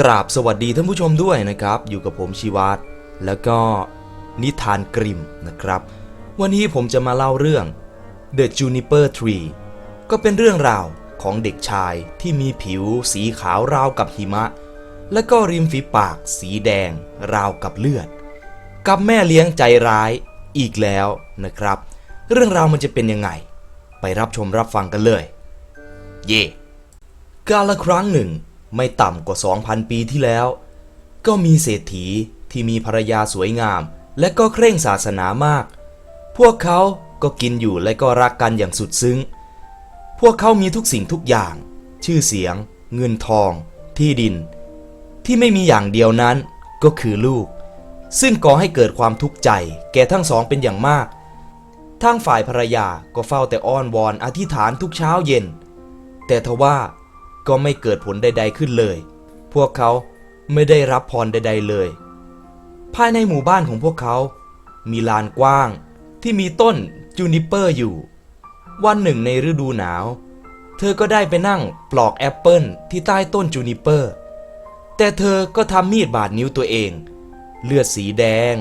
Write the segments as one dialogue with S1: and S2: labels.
S1: กราบสวัสดีท่านผู้ชมด้วยนะครับ อยู่กับผมชีวัตรแล้วก็นิทานกริมนะครับ วันนี้ผมจะมาเล่าเรื่อง The Juniper Tree ก็เป็นเรื่องราวของเด็กชายที่มีผิวสีขาวราวกับหิมะ และก็ริมฝีปากสีแดงราวกับเลือด กับแม่เลี้ยงใจร้ายอีกแล้วนะครับ เรื่องราวมันจะเป็นยังไง ไปรับชมรับฟังกันเลย เย่กาละครั้งหนึ่ง ไม่ต่ำกว่า 2,000 ปีที่แล้ว ก็มีเศรษฐีที่มีภรรยาสวยงาม และก็เคร่งศาสนามาก พวกเขาก็กินอยู่และก็รักกันอย่างสุดซึ้ง พวกเขามีทุกสิ่งทุกอย่าง ชื่อเสียง เงินทอง ที่ดิน ที่ไม่มีอย่างเดียวนั้นก็คือลูก ซึ่งก่อให้เกิดความทุกข์ใจ แก่ทั้งสองเป็นอย่างมากทางฝ่ายภรรยาก็เฝ้าแต่อ้อนวอนอธิษฐานทุกเช้าเย็น แต่ทว่า ก็ไม่เกิดผลใด ๆขึ้นเลย พวกเขาไม่ได้รับพรใด ๆเลย ภายในหมู่บ้านของพวกเขา มีลานกว้างที่มีต้นจูนิเปอร์อยู่ วันหนึ่งในฤดูหนาว เธอก็ได้ไปนั่งปลอกแอปเปิลที่ใต้ต้นจูนิเปอร์ แต่เธอก็ทำมีดบาดนิ้วตัวเอง เลือดสีแดง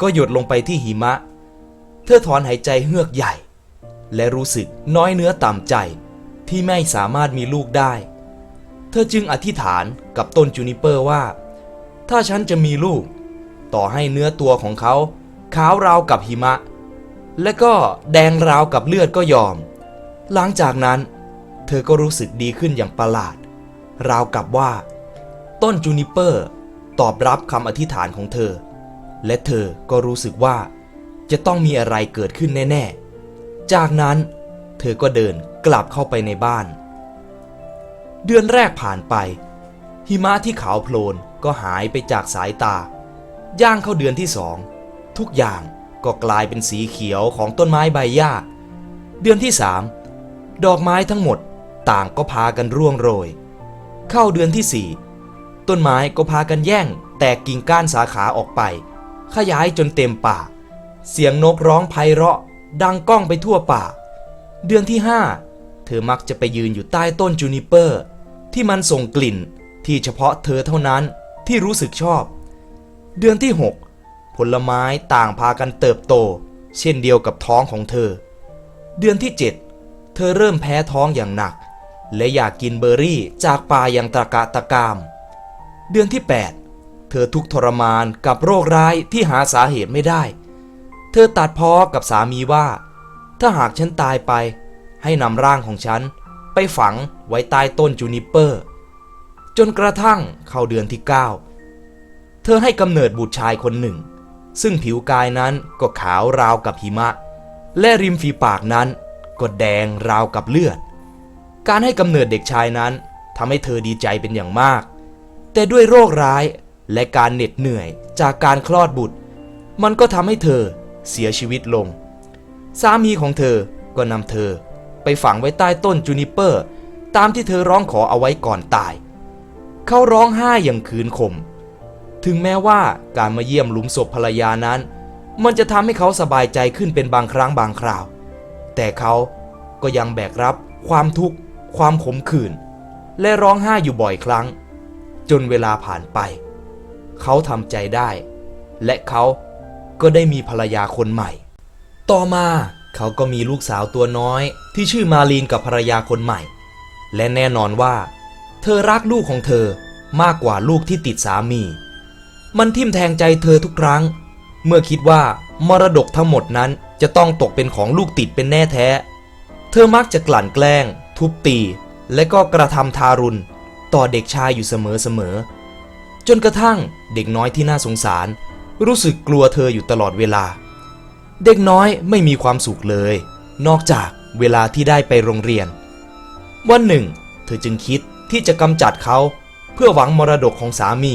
S1: ก็หยดลงไปที่หิมะ เธอถอนหายใจเฮือกใหญ่ และรู้สึกน้อยเนื้อต่ำใจที่ไม่สามารถมีลูกได้ เธอจึงอธิษฐานกับต้นจูนิเปอร์ว่า ถ้าฉันจะมีลูก ต่อให้เนื้อตัวของเขา ขาวราวกับหิมะ และก็แดงราวกับเลือดก็ยอม หลังจากนั้น เธอก็รู้สึกดีขึ้นอย่างประหลาด ราวกับว่า ต้นจูนิเปอร์ ตอบรับคำอธิษฐานของเธอ และเธอก็รู้สึกว่า จะต้องมีอะไรเกิดขึ้นแน่ ๆ จากนั้น เธอก็เดินกลับเข้าไปในบ้าน เดือนแรกผ่านไป หิมะที่ขาวโพลนก็หายไปจากสายตา ย่างเข้าเดือนที่สอง ทุกอย่างก็กลายเป็นสีเขียวของต้นไม้ใบหญ้า เดือนที่สามดอกไม้ทั้งหมดต่างก็พากันร่วงโรย เข้าเดือนที่สี่ต้นไม้ก็พากันแย่ง แตกกิ่งก้านสาขาออกไป ขยายจนเต็มป่า เสียงนกร้องไพเราะ ดังก้องไปทั่วป่า เดือนที่ห้าเธอมักจะไปยืนอยู่ใต้ต้นจูนิเปอร์ ที่มันส่งกลิ่นที่เฉพาะเธอเท่านั้นที่รู้สึกชอบ เดือนที่ 6 ผลไม้ต่างพากันเติบโต เช่นเดียวกับท้องของเธอ เดือนที่ 7 เธอเริ่มแพ้ท้องอย่างหนัก และอยากกินเบอร์รี่จากป่าอย่างตะกะตะกาม เดือนที่ 8 เธอทุกทรมานกับโรคร้ายที่หาสาเหตุไม่ได้ เธอตัดพ้อกับสามีว่า ถ้าหากฉันตายไป ให้นำร่างของฉัน ไปฝังไว้ใต้ต้นจูนิเปอร์ จนกระทั่งเข้าเดือนที่ 9 เธอให้กำเนิดบุตรชายคนหนึ่ง ซึ่งผิวกายนั้นก็ขาวราวกับหิมะ และริมฝีปากนั้นก็แดงราวกับเลือด การให้กำเนิดเด็กชายนั้นทำให้เธอดีใจเป็นอย่างมาก แต่ด้วยโรคร้ายและการเหน็ดเหนื่อยจากการคลอดบุตร มันก็ทำให้เธอเสียชีวิตลง สามีของเธอก็นำเธอ ไปฝังไว้ใต้ต้นจูนิเปอร์ ตามที่เธอร้องขอเอาไว้ก่อนตาย เขาร้องไห้อย่างคืนคมถึงแม้ว่าการมาเยี่ยมหลุมศพภรรยานั้น มันจะทำให้เขาสบายใจขึ้นเป็นบางครั้งบางคราว แต่เขาก็ยังแบกรับความทุกข์ ความขมขื่น และร้องไห้อยู่บ่อยครั้ง จนเวลาผ่านไป เขาทำใจได้ และเขาก็ได้มีภรรยาคนใหม่ ต่อมา เขาก็มีลูกสาวตัวน้อย ที่ชื่อมาลีนกับภรรยาคนใหม่ และแน่นอนว่า เธอรักลูกของเธอมากกว่าลูกที่ติดสามี มันทิ่มแทงใจเธอทุกครั้ง เมื่อคิดว่ามรดกทั้งหมดนั้นจะต้องตกเป็นของลูกติดเป็นแน่แท้ เธอมักจะกลั่นแกล้ง ทุบตี และก็กระทำทารุณ ต่อเด็กชายอยู่เสมอๆจนกระทั่งเด็กน้อยที่น่าสงสาร รู้สึกกลัวเธออยู่ตลอดเวลา เด็กน้อยไม่มีความสุขเลย นอกจากเวลาที่ได้ไปโรงเรียน วันหนึ่ง เธอจึงคิดที่จะกำจัดเขา เพื่อหวังมรดกของสามี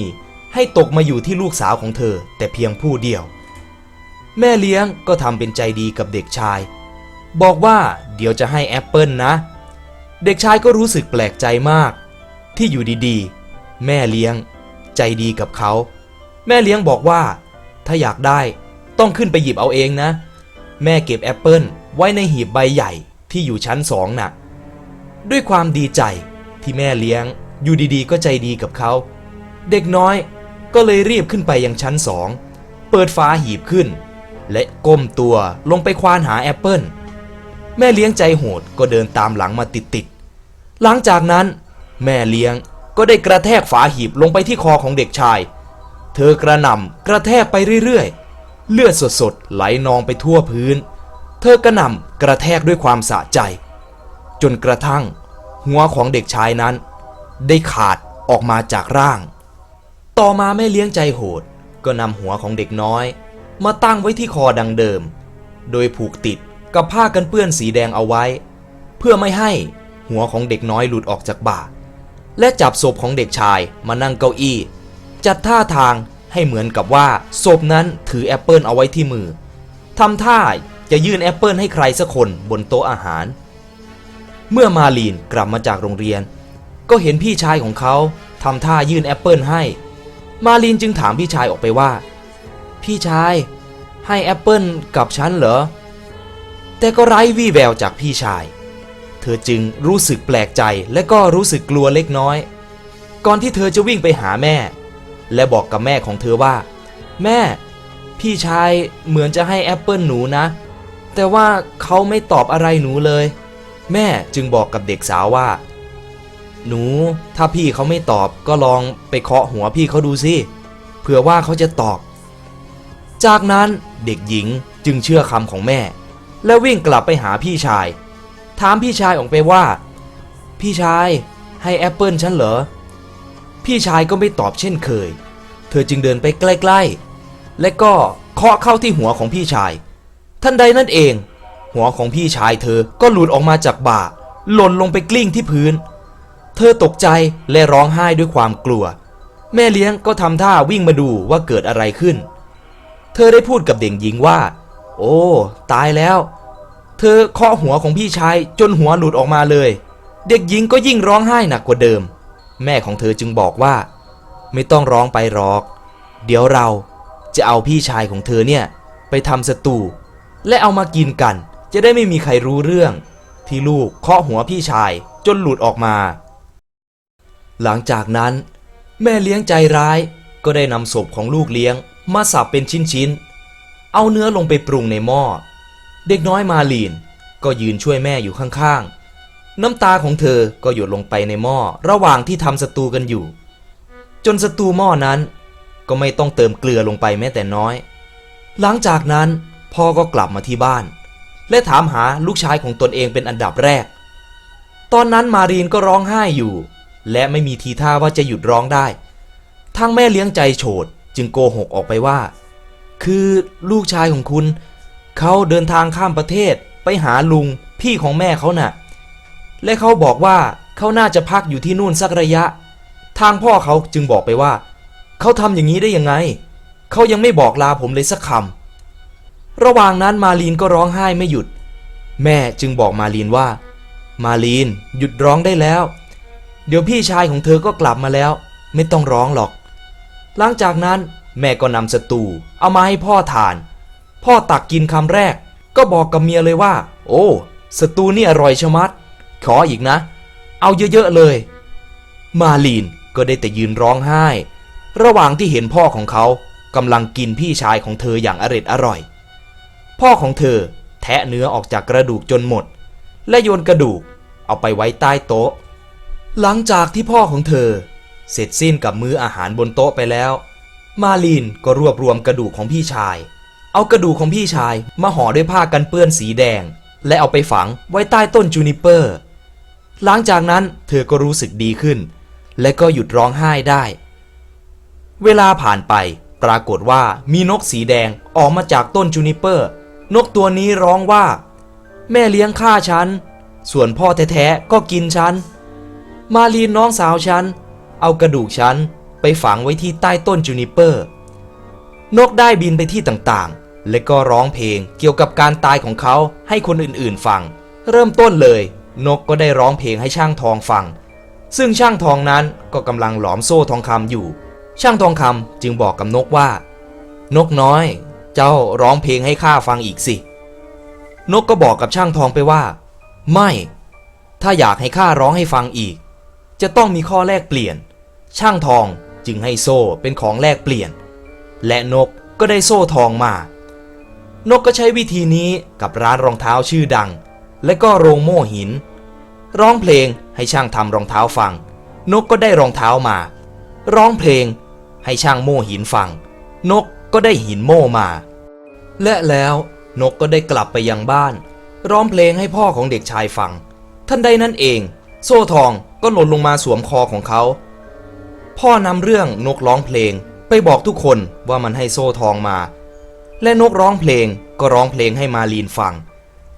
S1: ให้ตกมาอยู่ที่ลูกสาวของเธอแต่เพียงผู้เดียว แม่เลี้ยงก็ทำเป็นใจดีกับเด็กชาย บอกว่าเดี๋ยวจะให้แอปเปิลนะ เด็กชายก็รู้สึกแปลกใจมาก ที่อยู่ดีๆ แม่เลี้ยง ใจดีกับเขา แม่เลี้ยงบอกว่า ถ้าอยากได้ ต้องขึ้นไปหยิบเอาเองนะ แม่เก็บแอปเปิลไว้ในหีบใบใหญ่ที่อยู่ชั้นสองน่ะ ด้วยความดีใจที่แม่เลี้ยงอยู่ดีๆ ก็ใจดีกับเขา เด็กน้อยก็เลยรีบขึ้นไปยังชั้นสองเปิดฝาหีบขึ้น และก้มตัวลงไปควานหาแอปเปิลแม่เลี้ยงใจโหดก็เดินตามหลังมาติดๆหลังจากนั้น แม่เลี้ยงก็ได้กระแทกฝาหีบลงไปที่คอของเด็กชาย เธอกระหน่ำกระแทกไปเรื่อยๆ เลือดสดๆไหลนองไปทั่วพื้น เธอกระหน่ำกระแทกด้วยความสะใจ จนกระทั่ง หัวของเด็กชายนั้น ได้ขาดออกมาจากร่าง ต่อมาแม่เลี้ยงใจโหดก็นำหัวของเด็กน้อย มาตั้งไว้ที่คอดังเดิม โดยผูกติดกับผ้ากันเปื้อนสีแดงเอาไว้ เพื่อไม่ให้หัวของเด็กน้อยหลุดออกจากบ่า และจับศพของเด็กชายมานั่งเก้าอี้ จัดท่าทาง ให้เหมือนกับว่าศพนั้นถือแอปเปิลเอาไว้ที่มือทำท่าจะยื่นแอปเปิลให้ใครสักคนบนโต๊ะอาหาร เมื่อมาลีนกลับมาจากโรงเรียน ก็เห็นพี่ชายของเขาทำท่ายื่นแอปเปิลให้ มาลีนจึงถามพี่ชายออกไปว่า พี่ชาย ให้แอปเปิลกับฉันเหรอ แต่ก็ไร้วี่แววจากพี่ชาย เธอจึงรู้สึกแปลกใจและก็รู้สึกกลัวเล็กน้อย ก่อนที่เธอจะวิ่งไปหาแม่ และบอกกับแม่ของเธอว่า แม่ พี่ชายเหมือนจะให้แอปเปิลหนูนะ แต่ว่าเขาไม่ตอบอะไรหนูเลย แม่จึงบอกกับเด็กสาวว่า หนู ถ้าพี่เขาไม่ตอบก็ลองไปเคาะหัวพี่เขาดูสิเผื่อว่าเขาจะตอบ จากนั้นเด็กหญิงจึงเชื่อคำของแม่ และวิ่งกลับไปหาพี่ชาย ถามพี่ชายออกไปว่า พี่ชายให้แอปเปิลฉันเหรอ พี่ชายก็ไม่ตอบเช่นเคย เธอจึงเดินไปใกล้ๆ และก็เคาะเข้าที่หัวของพี่ชายทันใดนั่นเอง หัวของพี่ชายเธอก็หลุดออกมาจากบ่า หล่นลงไปกลิ้งที่พื้น เธอตกใจและร้องไห้ด้วยความกลัว แม่เลี้ยงก็ทำท่าวิ่งมาดูว่าเกิดอะไรขึ้น เธอได้พูดกับเด็กหญิงว่า โอ้ ตายแล้ว เธอเคาะหัวของพี่ชายจนหัวหลุดออกมาเลย เด็กหญิงก็ยิ่งร้องไห้หนักกว่าเดิม แม่ของเธอจึงบอกว่า ไม่ต้องร้องไปหรอก เดี๋ยวเราจะเอาพี่ชายของเธอเนี่ย ไปทำสตู และเอามากินกัน จะได้ไม่มีใครรู้เรื่อง ที่ลูกเคาะหัวพี่ชายจนหลุดออกมา หลังจากนั้น แม่เลี้ยงใจร้ายก็ได้นำศพของลูกเลี้ยง มาสับเป็นชิ้นๆ เอาเนื้อลงไปปรุงในหม้อ เด็กน้อยมาลีนก็ยืนช่วยแม่อยู่ข้างๆ น้ำตาของเธอก็หยดลงไปในหม้อระหว่างที่ทำสตูกันอยู่ จนสตูหม้อนั้น ก็ไม่ต้องเติมเกลือลงไปแม้แต่น้อย หลังจากนั้นพ่อก็กลับมาที่บ้าน และถามหาลูกชายของตนเองเป็นอันดับแรก ตอนนั้นมารีนก็ร้องไห้อยู่ และไม่มีทีท่าว่าจะหยุดร้องได้ ทางแม่เลี้ยงใจโฉดจึงโกหกออกไปว่า คือลูกชายของคุณ เขาเดินทางข้ามประเทศไปหาลุงพี่ของแม่เขาน่ะ และเขาบอกว่าเขาน่าจะพักอยู่ที่นู่นสักระยะ ทางพ่อเขาจึงบอกไปว่า เขาทำอย่างนี้ได้ยังไง เขายังไม่บอกลาผมเลยสักคำระหว่างนั้นมาลีนก็ร้องไห้ไม่หยุด แม่จึงบอกมาลีนว่า มาลีนหยุดร้องได้แล้ว เดี๋ยวพี่ชายของเธอก็กลับมาแล้ว ไม่ต้องร้องหรอก หลังจากนั้นแม่ก็นำสตูเอามาให้พ่อทาน พ่อตักกินคำแรก ก็บอกกับเมียเลยว่า โอ้สตูนี่อร่อยชะมัด ขออีกนะ เอาเยอะๆเลย มาลีนก็ได้แต่ยืนร้องไห้ ระหว่างที่เห็นพ่อของเขากำลังกินพี่ชายของเธออย่างอร็ดอร่อย พ่อของเธอแทะเนื้อออกจากกระดูกจนหมด และโยนกระดูกเอาไปไว้ใต้โต๊ะ หลังจากที่พ่อของเธอ เสร็จสิ้นกับมื้ออาหารบนโต๊ะไปแล้ว มาลีนก็รวบรวมกระดูกของพี่ชาย เอากระดูกของพี่ชายมาห่อด้วยผ้ากันเปื้อนสีแดง และเอาไปฝังไว้ใต้ต้นจูนิเปอร์ หลังจากนั้นเธอก็รู้สึกดีขึ้น และก็หยุดร้องไห้ได้ เวลาผ่านไปปรากฏว่ามีนกสีแดงออกมาจากต้นจูนิเปอร์ นกตัวนี้ร้องว่า แม่เลี้ยงข้าฉัน ส่วนพ่อแท้ๆก็กินฉัน มาลีนน้องสาวฉัน เอากระดูกฉันไปฝังไว้ที่ใต้ต้นจูนิเปอร์ นกได้บินไปที่ต่างๆ และก็ร้องเพลงเกี่ยวกับการตายของเขาให้คนอื่นๆฟัง เริ่มต้นเลย นกก็ได้ร้องเพลงให้ช่างทองฟัง ซึ่งช่างทองนั้นก็กำลังหลอมโซ่ทองคำอยู่ ช่างทองคำจึงบอกกับนกว่า นกน้อย เจ้าร้องเพลงให้ข้าฟังอีกสิ นกก็บอกกับช่างทองไปว่า ไม่ ถ้าอยากให้ข้าร้องให้ฟังอีก จะต้องมีข้อแลกเปลี่ยน ช่างทองจึงให้โซ่เป็นของแลกเปลี่ยน และนกก็ได้โซ่ทองมา นกก็ใช้วิธีนี้กับร้านรองเท้าชื่อดัง และก็โรงโม่หิน ร้องเพลงให้ช่างทำรองเท้าฟัง นกก็ได้รองเท้ามา ร้องเพลงให้ช่างโม่หินฟัง นกก็ได้หินโม่มา และแล้วนกก็ได้กลับไปยังบ้าน ร้องเพลงให้พ่อของเด็กชายฟัง ท่านใดนั้นเอง โซ่ทองก็หล่นลงมาสวมคอของเขา พ่อนำเรื่องนกร้องเพลงไปบอกทุกคนว่ามันให้โซ่ทองมา และนกร้องเพลงก็ร้องเพลงให้มาลีนฟัง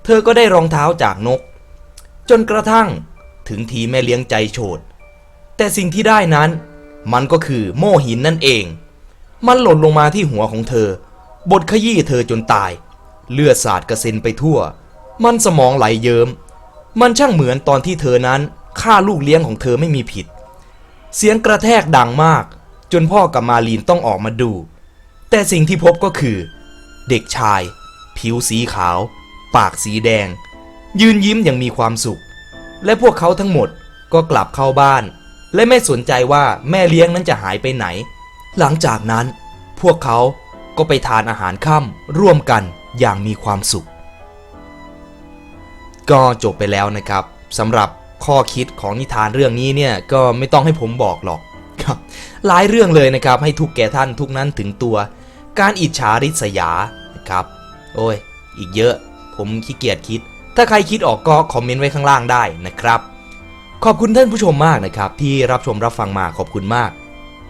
S1: เธอก็ได้รองเท้าจากนก จนกระทั่งถึงทีแม่เลี้ยงใจโฉดแต่สิ่งที่ได้นั้น มันก็คือโม่หินนั่นเอง มันหล่นลงมาที่หัวของเธอบดขยี้เธอจนตาย เลือดสาดกระเซ็นไปทั่ว มันสมองไหลเยิม้มมันช่างเหมือนตอนที่เธอนั้นฆ่าลูกเลี้ยงของเธอไม่มีผิด เสียงกระแทกดังมาก จนพ่อกับมาลีนต้องออกมาดู แต่สิ่งที่พบก็คือ เด็กชาย ผิวสีขาว ปากสีแดง ยืนยิ้มอย่างมีความสุข และพวกเขาทั้งหมดก็กลับเข้าบ้าน และไม่สนใจว่าแม่เลี้ยงนั้นจะหายไปไหน หลังจากนั้น พวกเขาก็ไปทานอาหารค่ำร่วมกันอย่างมีความสุข ก็จบไปแล้วนะครับสำหรับข้อคิดของนิทานเรื่องนี้เนี่ยก็ไม่ต้องให้ผมบอกหรอกครับหลายเรื่องเลยนะครับให้ทุกแก่ท่านทุกนั้นถึงตัว การอิจฉาริษยานะครับ โอ้ย อีกเยอะ ผมขี้เกียจคิด ถ้าใครคิดออกก็คอมเมนต์ไว้ข้างล่างได้นะครับ ขอบคุณท่านผู้ชมมากนะครับ ที่รับชมรับฟังมาขอบคุณมาก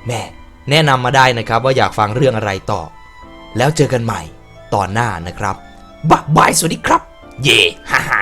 S1: แม่แนะนำมาได้นะครับว่าอยากฟังเรื่องอะไรต่อ แล้วเจอกันใหม่ตอนหน้านะครับบ๊ายบายสวัสดีครับ เย่ฮ่าฮ่า